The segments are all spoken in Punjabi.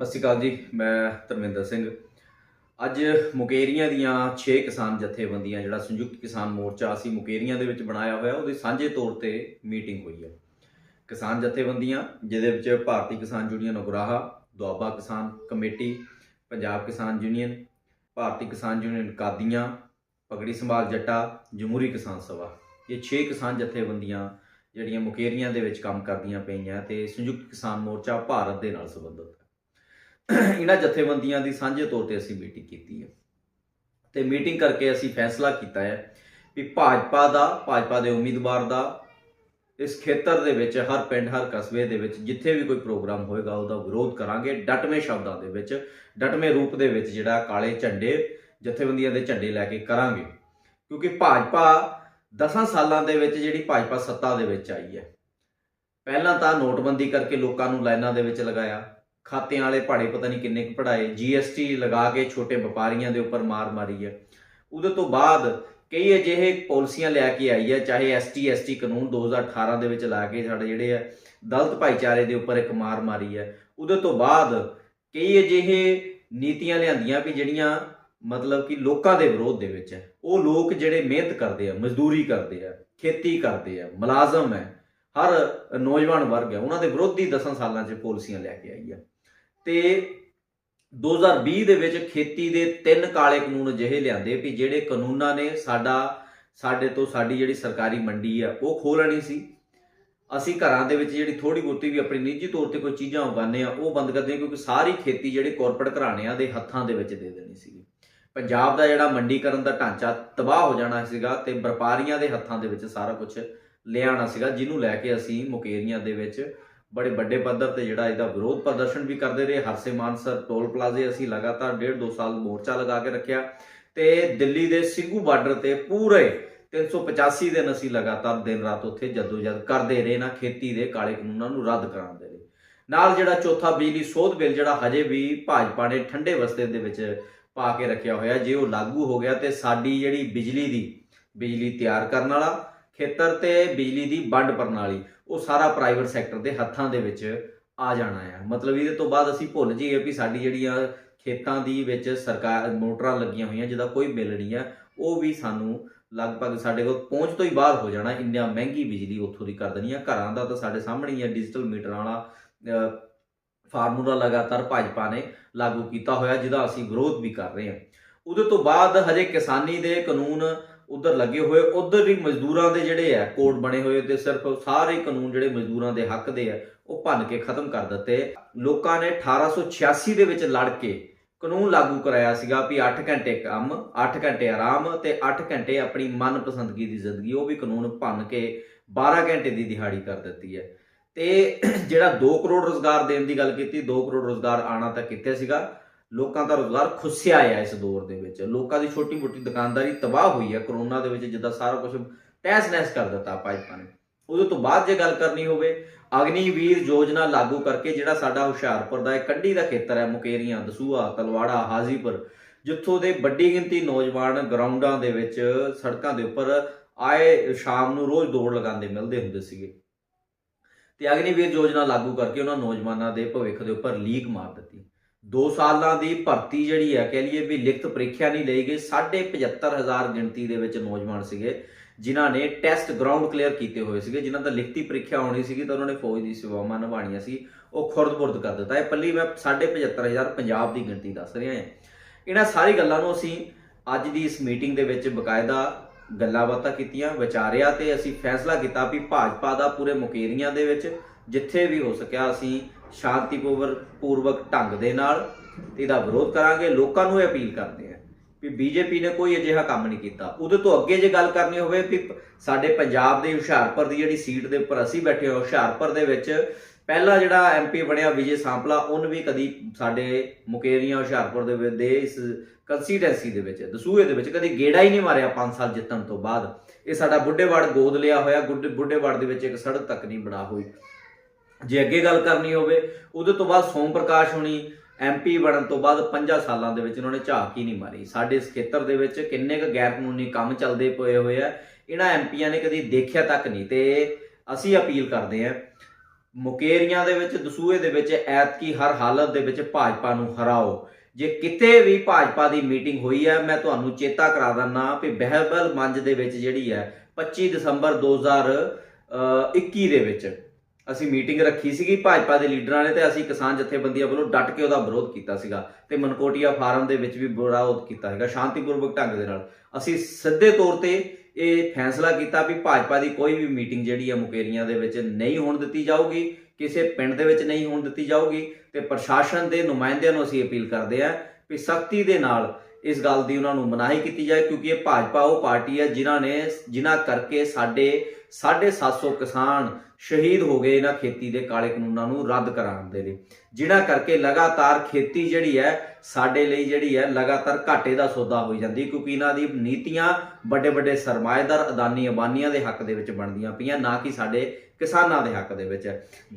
ਸਤਿ ਸ਼੍ਰੀ ਅਕਾਲ ਜੀ, ਮੈਂ ਧਰਮਿੰਦਰ ਸਿੰਘ। ਅੱਜ ਮੁਕੇਰੀਆਂ ਦੀਆਂ 6 ਕਿਸਾਨ ਜਥੇਬੰਦੀਆਂ, ਜਿਹੜਾ ਸੰਯੁਕਤ ਕਿਸਾਨ ਮੋਰਚਾ ਅਸੀਂ ਮੁਕੇਰੀਆਂ ਦੇ ਵਿੱਚ ਬਣਾਇਆ ਹੋਇਆ, ਉਹਦੇ ਸਾਂਝੇ ਤੌਰ ਤੇ ਮੀਟਿੰਗ ਹੋਈ ਹੈ। ਕਿਸਾਨ ਜਥੇਬੰਦੀਆਂ, ਜਿਹਦੇ ਵਿੱਚ ਭਾਰਤੀ ਕਿਸਾਨ ਯੂਨੀਅਨ ਉਗਰਾਹਾ, ਦੁਆਬਾ ਕਿਸਾਨ ਕਮੇਟੀ, ਪੰਜਾਬ ਕਿਸਾਨ ਯੂਨੀਅਨ, ਭਾਰਤੀ ਕਿਸਾਨ ਯੂਨੀਅਨ ਕਾਦੀਆਂ, ਪਗੜੀ ਸੰਭਾਲ ਜੱਟਾ, ਜਮਹੂਰੀ ਕਿਸਾਨ ਸਭਾ। ਇਹ 6 ਕਿਸਾਨ ਜਥੇਬੰਦੀਆਂ ਜਿਹੜੀਆਂ ਮੁਕੇਰੀਆਂ ਦੇ ਵਿੱਚ ਕੰਮ ਕਰਦੀਆਂ ਪਈਆਂ ਤੇ ਸੰਯੁਕਤ ਕਿਸਾਨ ਮੋਰਚਾ ਭਾਰਤ ਦੇ ਨਾਲ ਸੰਬੰਧਿਤ। ਇਹਨਾਂ ਜਥੇਬੰਦੀਆਂ ਦੀ ਸਾਂਝੇ ਤੌਰ ਤੇ ਅਸੀਂ ਮੀਟਿੰਗ ਕੀਤੀ ਹੈ। ਤੇ ਮੀਟਿੰਗ ਕਰਕੇ ਅਸੀਂ ਫੈਸਲਾ ਕੀਤਾ ਹੈ ਵੀ ਭਾਜਪਾ ਦਾ, ਭਾਜਪਾ ਦੇ ਉਮੀਦਵਾਰ ਦਾ ਇਸ ਖੇਤਰ ਦੇ ਵਿੱਚ, ਹਰ ਪਿੰਡ, ਹਰ ਕਸਬੇ ਦੇ ਵਿੱਚ ਜਿੱਥੇ ਵੀ ਕੋਈ ਪ੍ਰੋਗਰਾਮ ਹੋਏਗਾ, ਉਹਦਾ ਵਿਰੋਧ ਕਰਾਂਗੇ। ਡਟਵੇਂ ਸ਼ਬਦਾਂ ਦੇ ਵਿੱਚ, ਡਟਵੇਂ ਰੂਪ ਦੇ ਵਿੱਚ ਜਿਹੜਾ ਕਾਲੇ ਝੰਡੇ, ਜਥੇਬੰਦੀਆਂ ਦੇ ਝੰਡੇ ਲੈ ਕੇ ਕਰਾਂਗੇ। ਕਿਉਂਕਿ ਭਾਜਪਾ 10 ਸਾਲਾਂ ਦੇ ਵਿੱਚ ਜਿਹੜੀ ਭਾਜਪਾ ਸੱਤਾ ਦੇ ਵਿੱਚ ਆਈ ਹੈ। ਪਹਿਲਾਂ ਤਾਂ ਨੋਟਬੰਦੀ ਕਰਕੇ ਲੋਕਾਂ ਨੂੰ ਲਾਈਨਾਂ ਦੇ ਵਿੱਚ ਲਗਾਇਆ। ਖਾਤਿਆਂ ਵਾਲੇ ਭਾੜੇ ਪਤਾ ਨਹੀਂ ਕਿੰਨੇ ਕੁ ਪੜਾਏ ਜੀਐਸਟੀ ਲਗਾ ਕੇ ਛੋਟੇ ਵਪਾਰੀਆਂ ਦੇ ਉੱਪਰ ਮਾਰ ਮਾਰੀ ਹੈ ਉਹਦੇ ਤੋਂ ਬਾਅਦ ਕਈ ਅਜਿਹੇ ਪਾਲਿਸੀਆਂ ਲੈ ਕੇ ਆਈ ਹੈ ਚਾਹੇ ਐਸਟੀ ਐਸਟੀ ਕਾਨੂੰਨ 2018 ਦੇ ਵਿੱਚ ਲਾ ਕੇ ਸਾਡੇ ਜਿਹੜੇ ਆ, ਦਲਤ ਭਾਈਚਾਰੇ ਦੇ ਉੱਪਰ ਇੱਕ ਮਾਰ ਮਾਰੀ ਹੈ ਉਹਦੇ ਤੋਂ ਬਾਅਦ ਕਈ ਅਜਿਹੇ ਨੀਤੀਆਂ ਲਿਆਂਦੀਆਂ ਵੀ ਜਿਹੜੀਆਂ ਮਤਲਬ ਕਿ ਲੋਕਾਂ ਦੇ ਵਿਰੋਧ ਦੇ ਵਿੱਚ ਹੈ ਉਹ ਲੋਕ ਜਿਹੜੇ ਮਿਹਨਤ ਕਰਦੇ ਆ, ਮਜ਼ਦੂਰੀ ਕਰਦੇ ਆ, ਖੇਤੀ ਕਰਦੇ ਆ, ਮੁਲਾਜ਼ਮ ਹੈ ਹਰ ਨੌਜਵਾਨ ਵਰਗ ਹੈ, ਉਹਨਾਂ ਦੇ ਵਿਰੋਧੀ 10 ਸਾਲਾਂ 'ਚ ਪਾਲਿਸੀਆਂ ਲੈ ਕੇ ਆਈ ਹੈ ਤੇ 2020 ਦੇ ਵਿੱਚ ਖੇਤੀ ਦੇ ਤਿੰਨ ਕਾਲੇ ਕਾਨੂੰਨ ਅਜਿਹੇ ਲਿਆਂਦੇ ਵੀ ਜਿਹੜੇ ਕਾਨੂੰਨਾਂ ਨੇ ਸਾਡਾ, ਸਾਡੇ ਤੋਂ ਸਾਡੀ ਜਿਹੜੀ ਸਰਕਾਰੀ ਮੰਡੀ ਆ, ਉਹ ਖੋਲਣੀ ਸੀ। ਅਸੀਂ ਘਰਾਂ ਦੇ ਵਿੱਚ ਜਿਹੜੀ ਥੋੜੀ ਬਹੁਤੀ ਵੀ ਆਪਣੀ ਨਿੱਜੀ ਤੌਰ ਤੇ ਕੋਈ ਚੀਜ਼ਾਂ ਉਗਾਉਂਦੇ ਆ, ਉਹ ਬੰਦ ਕਰਦੇ ਕਿਉਂਕਿ ਸਾਰੀ ਖੇਤੀ ਜਿਹੜੇ ਕਾਰਪੋਰੇਟ ਘਰਾਣਿਆਂ ਦੇ ਹੱਥਾਂ ਦੇ ਵਿੱਚ ਦੇ ਦੇਣੀ ਸੀ ਪੰਜਾਬ ਦਾ ਜਿਹੜਾ ਮੰਡੀਕਰਨ ਦਾ ਢਾਂਚਾ ਤਬਾਹ ਹੋ ਜਾਣਾ ਸੀਗਾ ਤੇ ਵਪਾਰੀਆਂ ਦੇ ਹੱਥਾਂ ਦੇ ਵਿੱਚ ਸਾਰਾ ਕੁਝ ਲਿਆਣਾ ਸੀਗਾ, ਜਿਹਨੂੰ ਲੈ ਕੇ ਅਸੀਂ ਮੁਕੇਰੀਆਂ ਦੇ ਵਿੱਚ ਬੜੇ ਵੱਡੇ ਪੱਧਰ ਤੇ ਜਿਹੜਾ ਇਹਦਾ ਵਿਰੋਧ ਪ੍ਰਦਰਸ਼ਨ ਵੀ ਕਰਦੇ ਰਹੇ। ਹਰਸੇ ਮਾਨਸਰ ਟੋਲ ਪਲਾਜ਼ੇ ਅਸੀਂ ਲਗਾਤਾਰ ਡੇਢ ਦੋ ਸਾਲ ਮੋਰਚਾ ਲਗਾ ਕੇ ਰੱਖਿਆ ਤੇ ਦਿੱਲੀ ਦੇ ਸਿੰਘੂ ਬਾਰਡਰ ਤੇ ਪੂਰੇ 385 ਦਿਨ ਅਸੀਂ ਲਗਾਤਾਰ ਦਿਨ ਰਾਤ ਉੱਥੇ ਜਦੋਜਦ ਕਰਦੇ ਰਹੇ ਨਾ, ਖੇਤੀ ਦੇ ਕਾਲੇ ਕਾਨੂੰਨਾਂ ਨੂੰ ਰੱਦ ਕਰਾਉਂਦੇ ਰਹੇ ਨਾਲ ਜਿਹੜਾ ਚੌਥਾ ਬਿਜਲੀ ਸੋਧ ਬਿੱਲ ਜਿਹੜਾ ਹਜੇ ਵੀ ਭਾਜਪਾ ਨੇ ਠੰਡੇ ਵਸਤੇ ਦੇ ਵਿੱਚ ਪਾ ਕੇ ਰੱਖਿਆ ਹੋਇਆ, ਜੇ ਉਹ ਲਾਗੂ ਹੋ ਗਿਆ ਤੇ ਸਾਡੀ ਜਿਹੜੀ ਬਿਜਲੀ ਦੀ ਬਿਜਲੀ ਤਿਆਰ ਕਰਨ ਵਾਲਾ ਖੇਤਰ ਤੇ ਬਿਜਲੀ ਦੀ ਵੰਡ ਪ੍ਰਣਾਲੀ, ਉਹ ਸਾਰਾ ਪ੍ਰਾਈਵੇਟ ਸੈਕਟਰ ਦੇ ਹੱਥਾਂ ਦੇ ਵਿੱਚ ਆ ਜਾਣਾ ਹੈ ਮਤਲਬ ਇਹਦੇ ਤੋਂ ਬਾਅਦ ਅਸੀਂ ਭੁੱਲ ਜਾਈਏ ਵੀ ਸਾਡੀ ਜਿਹੜੀਆਂ ਖੇਤਾਂ ਦੀ ਵਿੱਚ ਸਰਕਾਰ ਮੋਟਰਾਂ ਲੱਗੀਆਂ ਹੋਈਆਂ, ਜਿਹਦਾ ਕੋਈ ਬਿੱਲ ਨਹੀਂ ਹੈ ਉਹ ਵੀ ਸਾਨੂੰ ਲਗਭਗ ਸਾਡੇ ਕੋਲ ਪਹੁੰਚ ਤੋਂ ਹੀ ਬਾਹਰ ਹੋ ਜਾਣਾ ਇੰਨਾ ਮਹਿੰਗੀ ਬਿਜਲੀ ਉੱਥੋਂ ਦੀ ਕਰ ਦੇਣੀ ਹੈ ਘਰਾਂ ਦਾ ਤਾਂ ਸਾਡੇ ਸਾਹਮਣੇ ਹੀ ਹੈ ਡਿਜੀਟਲ ਮੀਟਰਾਂ ਵਾਲਾ ਫਾਰਮੂਲਾ ਲਗਾਤਾਰ ਭਾਜਪਾ ਨੇ ਲਾਗੂ ਕੀਤਾ ਹੋਇਆ, ਜਿਹਦਾ ਅਸੀਂ ਵਿਰੋਧ ਵੀ ਕਰ ਰਹੇ ਹਾਂ ਉਹਦੇ ਤੋਂ ਬਾਅਦ ਹਜੇ ਕਿਸਾਨੀ ਦੇ ਕਾਨੂੰਨ ਉਧਰ ਲੱਗੇ ਹੋਏ, ਉਧਰ ਹੀ ਮਜ਼ਦੂਰਾਂ ਦੇ ਜਿਹੜੇ ਆ, ਕੋਡ ਬਣੇ ਹੋਏ ਤੇ ਸਿਰਫ ਸਾਰੇ ਕਾਨੂੰਨ ਜਿਹੜੇ ਮਜ਼ਦੂਰਾਂ ਦੇ ਹੱਕ ਦੇ ਆ, ਉਹ ਭੰਨ ਕੇ ਖਤਮ ਕਰ ਦਿੱਤੇ। ਲੋਕਾਂ ਨੇ 1886 ਦੇ ਵਿੱਚ ਲੜ ਕੇ ਕਾਨੂੰਨ ਲਾਗੂ ਕਰਾਇਆ ਸੀਗਾ ਵੀ 8 ਘੰਟੇ ਕੰਮ 8 ਘੰਟੇ ਆਰਾਮ ਤੇ 8 ਘੰਟੇ ਆਪਣੀ ਮਨਪਸੰਦਗੀ ਦੀ ਜ਼ਿੰਦਗੀ, ਉਹ ਵੀ ਕਾਨੂੰਨ ਭੰਨ ਕੇ 12 ਘੰਟੇ ਦੀ ਦਿਹਾੜੀ ਕਰ ਦਿੱਤੀ ਹੈ। ਤੇ ਜਿਹੜਾ 2 ਕਰੋੜ ਰੋਜ਼ਗਾਰ ਦੇਣ ਦੀ ਗੱਲ ਕੀਤੀ 2 ਕਰੋੜ ਰੋਜ਼ਗਾਰ ਆਣਾ ਤਾਂ ਕਿੱਥੇ ਸੀਗਾ। ਲੋਕਾਂ ਦਾ ਰੋਜ਼ਗਾਰ ਖੁੱਸਿਆ ਆ ਇਸ ਦੌਰ ਦੇ ਵਿੱਚ। ਲੋਕਾਂ ਦੀ ਛੋਟੀ ਮੋਟੀ ਦੁਕਾਨਦਾਰੀ ਤਬਾਹ ਹੋਈ ਹੈ ਕਰੋਨਾ ਦੇ ਵਿੱਚ, ਜਿੱਦਾਂ ਸਾਰਾ ਕੁਝ ਟੈਸ ਨੈਸ ਕਰ ਦਿੱਤਾ ਭਾਜਪਾ ਨੇ। ਉਹਦੇ ਤੋਂ ਬਾਅਦ ਜੇ ਗੱਲ ਕਰਨੀ ਹੋਵੇ, ਅਗਨੀਵੀਰ ਯੋਜਨਾ ਲਾਗੂ ਕਰਕੇ ਜਿਹੜਾ ਸਾਡਾ ਹੁਸ਼ਿਆਰਪੁਰ ਦਾ ਇਹ ਕੱਢੀ ਦਾ ਖੇਤਰ ਹੈ, ਮੁਕੇਰੀਆਂ, ਦਸੂਹਾ, ਤਲਵਾੜਾ, ਹਾਜ਼ੀਪੁਰ, ਜਿੱਥੋਂ ਦੇ ਵੱਡੀ ਗਿਣਤੀ ਨੌਜਵਾਨ ਗਰਾਊਂਡਾਂ ਦੇ ਵਿੱਚ ਸੜਕਾਂ ਦੇ ਉੱਪਰ ਆਏ ਸ਼ਾਮ ਨੂੰ ਰੋਜ਼ ਦੌੜ ਲਗਾਉਂਦੇ ਮਿਲਦੇ ਹੁੰਦੇ ਸੀਗੇ। ਤੇ ਅਗਨੀਵੀਰ ਯੋਜਨਾ ਲਾਗੂ ਕਰਕੇ ਉਹਨਾਂ ਨੌਜਵਾਨਾਂ ਦੇ ਭਵਿੱਖ ਦੇ ਉੱਪਰ ਲੀਕ ਮਾਰ ਦਿੱਤੀ। 2 ਸਾਲਾਂ ਦੀ ਭਰਤੀ ਜਿਹੜੀ ਹੈ, ਕਹਿ ਲਈਏ ਵੀ ਲਿਖਤ ਪ੍ਰੀਖਿਆ ਨਹੀਂ ਲਈ ਗਈ 75000 ਗਿਣਤੀ ਦੇ ਵਿੱਚ ਨੌਜਵਾਨ ਸੀਗੇ, ਜਿਨ੍ਹਾਂ ਨੇ ਟੈਸਟ ਗਰਾਊਂਡ ਕਲੀਅਰ ਕੀਤੇ ਹੋਏ ਸੀਗੇ, ਜਿਨ੍ਹਾਂ ਦਾ ਲਿਖਤੀ ਪ੍ਰੀਖਿਆ ਹੋਣੀ ਸੀਗੀ ਤਾਂ ਉਹਨਾਂ ਨੇ ਫੌਜ ਦੀ ਸੇਵਾਵਾਂ ਨਿਭਾਉਣੀਆਂ ਸੀ, ਉਹ ਖੁਰਦ-ਬੁਰਦ ਕਰ ਦਿੱਤਾ। ਇਹ ਪੱਲੀ ਮੈਂ 75000 ਪੰਜਾਬ ਦੀ ਗਿਣਤੀ ਦੱਸ ਰਿਹਾ ਹਾਂ। ਇਹਨਾਂ ਸਾਰੀ ਗੱਲਾਂ ਨੂੰ ਅਸੀਂ ਅੱਜ ਦੀ ਇਸ ਮੀਟਿੰਗ ਦੇ ਵਿੱਚ ਬਕਾਇਦਾ ਗੱਲਾਂ ਬਾਤਾਂ ਕੀਤੀਆਂ, ਵਿਚਾਰਿਆ ਤੇ ਅਸੀਂ ਫੈਸਲਾ ਕੀਤਾ ਵੀ ਭਾਜਪਾ ਦਾ ਪੂਰੇ ਮੁਕੇਰੀਆਂ ਦੇ ਵਿੱਚ ਜਿੱਥੇ ਵੀ ਹੋ ਸਕਿਆ ਅਸੀਂ ਸ਼ਾਂਤੀਪੂਰਵਕ ਪੂਰਵਕ ਢੰਗ ਦੇ ਨਾਲ ਇਹਦਾ ਵਿਰੋਧ ਕਰਾਂਗੇ। ਲੋਕਾਂ ਨੂੰ ਇਹ ਅਪੀਲ ਕਰਦੇ ਆ ਵੀ ਬੀਜੇਪੀ ਨੇ ਕੋਈ ਅਜਿਹਾ ਕੰਮ ਨਹੀਂ ਕੀਤਾ। ਉਹਦੇ ਤੋਂ ਅੱਗੇ ਜੇ ਗੱਲ ਕਰਨੀ ਹੋਵੇ ਵੀ ਸਾਡੇ ਪੰਜਾਬ ਦੇ ਹੁਸ਼ਿਆਰਪੁਰ ਦੀ ਜਿਹੜੀ ਸੀਟ ਦੇ ਉੱਪਰ ਅਸੀਂ ਬੈਠੇ ਹਾਂ, ਹੁਸ਼ਿਆਰਪੁਰ ਦੇ ਵਿੱਚ ਪਹਿਲਾ ਜਿਹੜਾ ਐਮਪੀ ਬਣਿਆ ਵਿਜੇ ਸਾਂਪਲਾ, ਉਹਨ ਵੀ ਕਦੀ ਸਾਡੇ ਮੁਕੇਰੀਆਂ ਹੁਸ਼ਿਆਰਪੁਰ ਦੇ ਦੇ ਇਸ ਕੰਸਟੀਟੈਂਸੀ ਦੇ ਵਿੱਚ, ਦਸੂਹੇ ਦੇ ਵਿੱਚ ਕਦੀ ਗੇੜਾ ਹੀ ਨਹੀਂ ਮਾਰਿਆ 5 ਸਾਲ ਜਿੱਤਣ ਤੋਂ ਬਾਅਦ। ਇਹ ਸਾਡਾ ਬੁੱਢੇਵਾੜ ਗੋਦ ਲਿਆ ਹੋਇਆ। ਗੁੱਡੇ ਬੁੱਢੇਵਾੜ ਦੇ ਵਿੱਚ ਇੱਕ ਸੜਕ ਤੱਕ ਨਹੀਂ ਬਣਾ ਹੋਈ। ਜੇ ਅੱਗੇ ਗੱਲ ਕਰਨੀ ਹੋਵੇ, ਉਹਦੇ ਤੋਂ ਬਾਅਦ ਸੋਮ ਪ੍ਰਕਾਸ਼ ਹੁਣੀ ਐਮਪੀ ਬਣਨ ਤੋਂ ਬਾਅਦ 5 ਸਾਲਾਂ ਦੇ ਵਿੱਚ ਉਹਨਾਂ ਨੇ ਝਾਕ ਹੀ ਨਹੀਂ ਮਾਰੀ। ਸਾਡੇ ਇਸ ਖੇਤਰ ਦੇ ਵਿੱਚ ਕਿੰਨੇ ਕੁ ਗੈਰ ਕਾਨੂੰਨੀ ਕੰਮ ਚੱਲਦੇ ਪਏ ਹੋਏ ਆ, ਇਹਨਾਂ ਐਮਪੀਆਂ ਨੇ ਕਦੀ ਦੇਖਿਆ ਤੱਕ ਨਹੀਂ। ਤੇ ਅਸੀਂ ਅਪੀਲ ਕਰਦੇ ਆ ਮੁਕੇਰੀਆਂ ਦੇ ਵਿੱਚ, ਦਸੂਹੇ ਦੇ ਵਿੱਚ, ਐਤਕੀ ਹਰ ਹਾਲਤ ਦੇ ਵਿੱਚ ਭਾਜਪਾ ਨੂੰ ਹਰਾਓ। ਜੇ ਕਿਤੇ ਵੀ ਭਾਜਪਾ ਦੀ ਮੀਟਿੰਗ ਹੋਈ ਹੈ ਮੈਂ ਤੁਹਾਨੂੰ ਚੇਤਾ ਕਰਾ ਦਿੰਨਾ ਕਿ ਬਹਿਬਲ ਮੰਜ ਦੇ ਵਿੱਚ ਜਿਹੜੀ ਹੈ 25 ਦਸੰਬਰ 2021 ਦੇ ਵਿੱਚ ਅਸੀਂ ਮੀਟਿੰਗ ਰੱਖੀ ਸੀਗੀ ਭਾਜਪਾ ਦੇ ਲੀਡਰਾਂ ਨੇ ਤੇ ਅਸੀਂ ਕਿਸਾਨ ਜਥੇਬੰਦੀਆਂ ਵੱਲੋਂ ਡਟ ਕੇ ਉਹਦਾ ਵਿਰੋਧ ਕੀਤਾ ਸੀਗਾ ਤੇ ਮਨਕੋਟੀਆ ਫਾਰਮ ਦੇ ਵਿੱਚ ਵੀ ਵਿਰੋਧ ਕੀਤਾ ਹੈਗਾ ਸ਼ਾਂਤੀਪੂਰਵਕ ਢੰਗ ਦੇ ਨਾਲ। ਅਸੀਂ ਸਿੱਧੇ ਤੌਰ ਤੇ ਇਹ ਫੈਸਲਾ ਕੀਤਾ ਵੀ ਭਾਜਪਾ ਦੀ ਕੋਈ ਵੀ ਮੀਟਿੰਗ ਜਿਹੜੀ ਹੈ ਮੁਕੇਰੀਆਂ ਦੇ ਵਿੱਚ ਨਹੀਂ ਹੋਣ ਦਿੱਤੀ ਜਾਊਗੀ, ਕਿਸੇ ਪਿੰਡ ਦੇ ਵਿੱਚ ਨਹੀਂ ਹੋਣ ਦਿੱਤੀ ਜਾਊਗੀ ਤੇ ਪ੍ਰਸ਼ਾਸਨ ਦੇ ਨੁਮਾਇੰਦਿਆਂ ਨੂੰ ਅਸੀਂ ਅਪੀਲ ਕਰਦੇ ਹਾਂ ਵੀ ਸਖਤੀ ਦੇ ਨਾਲ ਇਸ ਗੱਲ ਦੀ ਉਹਨਾਂ ਨੂੰ ਮਨਾਹੀ ਕੀਤੀ ਜਾਏ ਕਿਉਂਕਿ ਇਹ ਭਾਜਪਾ ਉਹ ਪਾਰਟੀ ਹੈ ਜਿਨ੍ਹਾਂ ਨੇ, ਜਿਨ੍ਹਾਂ ਕਰਕੇ ਸਾਡੇ 750 ਕਿਸਾਨ ਸ਼ਹੀਦ ਹੋ ਗਏ ਇਹਨਾਂ ਖੇਤੀ ਦੇ ਕਾਲੇ ਕਾਨੂੰਨਾਂ ਨੂੰ ਰੱਦ ਕਰਾਉਣ ਦੇ ਲਈ। ਜਿਨ੍ਹਾਂ ਕਰਕੇ ਲਗਾਤਾਰ ਖੇਤੀ ਜਿਹੜੀ ਹੈ, ਸਾਡੇ ਲਈ ਜਿਹੜੀ ਹੈ, ਲਗਾਤਾਰ ਘਾਟੇ ਦਾ ਸੌਦਾ ਹੋਈ ਜਾਂਦੀ ਕਿਉਂਕਿ ਇਹਨਾਂ ਦੀ ਨੀਤੀਆਂ ਵੱਡੇ ਵੱਡੇ ਸਰਮਾਏਦਾਰ ਅਦਾਨੀ ਅਬਾਨੀਆਂ ਦੇ ਹੱਕ ਦੇ ਵਿੱਚ ਬਣਦੀਆਂ ਪਈਆਂ, ਨਾ ਕਿ ਸਾਡੇ ਕਿਸਾਨਾਂ ਦੇ ਹੱਕ ਦੇ ਵਿੱਚ।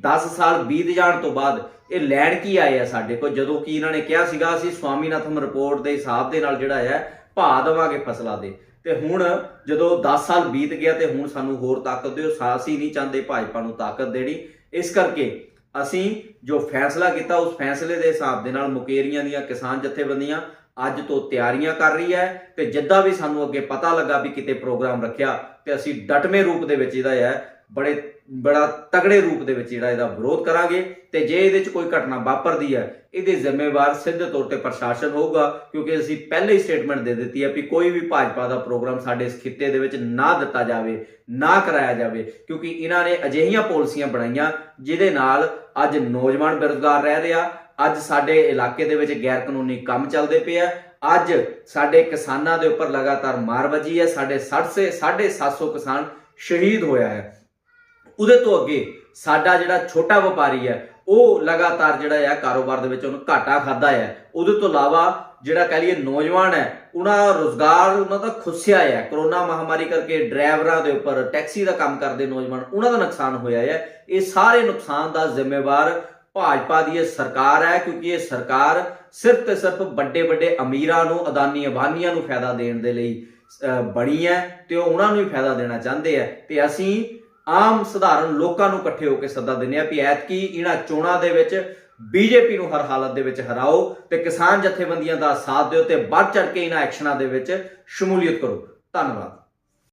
10 ਸਾਲ ਬੀਤ ਜਾਣ ਤੋਂ ਬਾਅਦ ਇਹ ਲੈਣ ਕੀ ਆਏ ਆ ਸਾਡੇ ਕੋਲ? ਜਦੋਂ ਕਿ ਇਹਨਾਂ ਨੇ ਕਿਹਾ ਸੀਗਾ, ਅਸੀਂ ਸਵਾਮੀਨਾਥਨ ਰਿਪੋਰਟ ਦੇ ਹਿਸਾਬ ਦੇ ਨਾਲ ਜਿਹੜਾ ਹੈ ਭਾ ਦੇਵਾਂਗੇ ਫਸਲਾਂ ਦੇ। ਤੇ ਹੁਣ ਜਦੋਂ 10 ਸਾਲ ਬੀਤ ਗਿਆ ਤੇ ਹੁਣ ਸਾਨੂੰ ਹੋਰ ਤਾਕਤ ਦਿਓ ਸਾਸੀ ਨਹੀਂ ਚਾਹੁੰਦੇ ਭਾਜਪਾ ਨੂੰ ਤਾਕਤ ਦੇਣੀ। ਇਸ ਕਰਕੇ ਅਸੀਂ ਜੋ ਫੈਸਲਾ ਕੀਤਾ, ਉਸ ਫੈਸਲੇ ਦੇ ਹਿਸਾਬ ਦੇ ਨਾਲ ਮੁਕੇਰੀਆਂ ਦੀਆਂ ਕਿਸਾਨ ਜਥੇਬੰਦੀਆਂ ਅੱਜ ਤੋਂ ਤਿਆਰੀਆਂ ਕਰ ਰਹੀ ਹੈ ਤੇ ਜਿੱਦਾਂ ਵੀ ਸਾਨੂੰ ਅੱਗੇ ਪਤਾ ਲੱਗਾ ਵੀ ਕਿਤੇ ਪ੍ਰੋਗਰਾਮ ਰੱਖਿਆ ਤੇ ਅਸੀਂ ਡਟਵੇਂ ਰੂਪ ਦੇ ਵਿੱਚ ਇਹਦਾ ਹੈ ਬੜੇ, ਬੜਾ ਤਗੜੇ ਰੂਪ ਦੇ ਵਿੱਚ ਜਿਹੜਾ ਇਹਦਾ ਵਿਰੋਧ ਕਰਾਂਗੇ ਤੇ ਜੇ ਇਹਦੇ 'ਚ ਕੋਈ ਘਟਨਾ ਵਾਪਰਦੀ ਹੈ, ਇਹਦੇ ਜ਼ਿੰਮੇਵਾਰ ਸਿੱਧੇ ਤੌਰ ਤੇ ਪ੍ਰਸ਼ਾਸਨ ਹੋਊਗਾ, ਕਿਉਂਕਿ ਅਸੀਂ ਪਹਿਲੇ ਹੀ ਸਟੇਟਮੈਂਟ ਦੇ ਦਿੱਤੀ ਹੈ ਕਿ ਕੋਈ ਵੀ ਭਾਜਪਾ ਦਾ ਪ੍ਰੋਗਰਾਮ ਸਾਡੇ ਇਸ ਖਿੱਤੇ ਦੇ ਵਿੱਚ ਨਾ ਦਿੱਤਾ ਜਾਵੇ, ਨਾ ਕਰਾਇਆ ਜਾਵੇ, ਕਿਉਂਕਿ ਇਹਨਾਂ ਨੇ ਅਜਿਹੀਆਂ ਪਾਲਿਸੀਆਂ ਬਣਾਈਆਂ ਜਿਹਦੇ ਨਾਲ ਅੱਜ ਨੌਜਵਾਨ ਬੇਰੁਜ਼ਗਾਰ ਰਹਿ ਰਿਹਾ, ਅੱਜ ਸਾਡੇ ਇਲਾਕੇ ਦੇ ਵਿੱਚ ਗੈਰ ਕਾਨੂੰਨੀ ਕੰਮ ਚੱਲਦੇ ਪਏ ਆ, ਅੱਜ ਸਾਡੇ ਕਿਸਾਨਾਂ ਦੇ ਉੱਪਰ ਲਗਾਤਾਰ ਮਾਰ ਵੱਜੀ ਹੈ, ਸਾਡੇ 60 ਸੇ 750 ਕਿਸਾਨ ਸ਼ਹੀਦ ਹੋਇਆ ਹੈ। ਉਹਦੇ ਤੋਂ ਅੱਗੇ ਸਾਡਾ ਜਿਹੜਾ ਛੋਟਾ ਵਪਾਰੀ ਹੈ, ਉਹ ਲਗਾਤਾਰ ਜਿਹੜਾ ਆ ਕਾਰੋਬਾਰ ਦੇ ਵਿੱਚ ਉਹਨੂੰ ਘਾਟਾ ਖਾਦਾ ਹੈ ਉਹਦੇ ਤੋਂ ਇਲਾਵਾ ਜਿਹੜਾ ਕਹ ਲਈਏ ਨੌਜਵਾਨ ਹੈ, ਉਹਨਾਂ ਦਾ ਰੋਜ਼ਗਾਰ ਉਹਨਾਂ ਦਾ ਖੁੱਸਿਆ ਹੈ ਕਰੋਨਾ ਮਹਾਮਾਰੀ ਕਰਕੇ ਡਰਾਈਵਰਾਂ ਦੇ ਉੱਪਰ, ਟੈਕਸੀ ਦਾ ਕੰਮ ਕਰਦੇ ਨੌਜਵਾਨ, ਉਹਨਾਂ ਦਾ ਨੁਕਸਾਨ ਹੋਇਆ ਹੈ ਇਹ ਸਾਰੇ ਨੁਕਸਾਨ ਦਾ ਜ਼ਿੰਮੇਵਾਰ ਭਾਜਪਾ ਦੀ ਇਹ ਸਰਕਾਰ ਹੈ, ਕਿਉਂਕਿ ਇਹ ਸਰਕਾਰ ਸਿਰਫ ਤੇ ਸਿਰਫ ਵੱਡੇ ਵੱਡੇ ਅਮੀਰਾਂ ਨੂੰ, ਅਦਾਨੀ ਅਬਾਨੀਆਂ ਨੂੰ ਫਾਇਦਾ ਦੇਣ ਦੇ ਲਈ ਬਣੀ ਹੈ ਤੇ ਉਹ ਉਹਨਾਂ ਨੂੰ ਹੀ ਫਾਇਦਾ ਦੇਣਾ ਚਾਹੁੰਦੇ ਆ। ਤੇ ਅਸੀਂ ਆਮ ਸਧਾਰਨ ਲੋਕਾਂ ਨੂੰ ਇਕੱਠੇ ਹੋ ਕੇ ਸੱਦਾ ਦਿੰਦੇ ਆ ਵੀ ਐਤਕੀ ਇਹਨਾਂ ਚੋਣਾਂ ਦੇ ਵਿੱਚ ਬੀਜੇਪੀ ਨੂੰ ਹਰ ਹਾਲਤ ਦੇ ਵਿੱਚ ਹਰਾਓ ਤੇ ਕਿਸਾਨ ਜਥੇਬੰਦੀਆਂ ਦਾ ਸਾਥ ਦਿਓ ਤੇ ਵੱਧ ਚੜ ਕੇ ਇਹਨਾਂ ਐਕਸ਼ਨਾਂ ਦੇ ਵਿੱਚ ਸ਼ਮੂਲੀਅਤ ਕਰੋ। ਧੰਨਵਾਦ।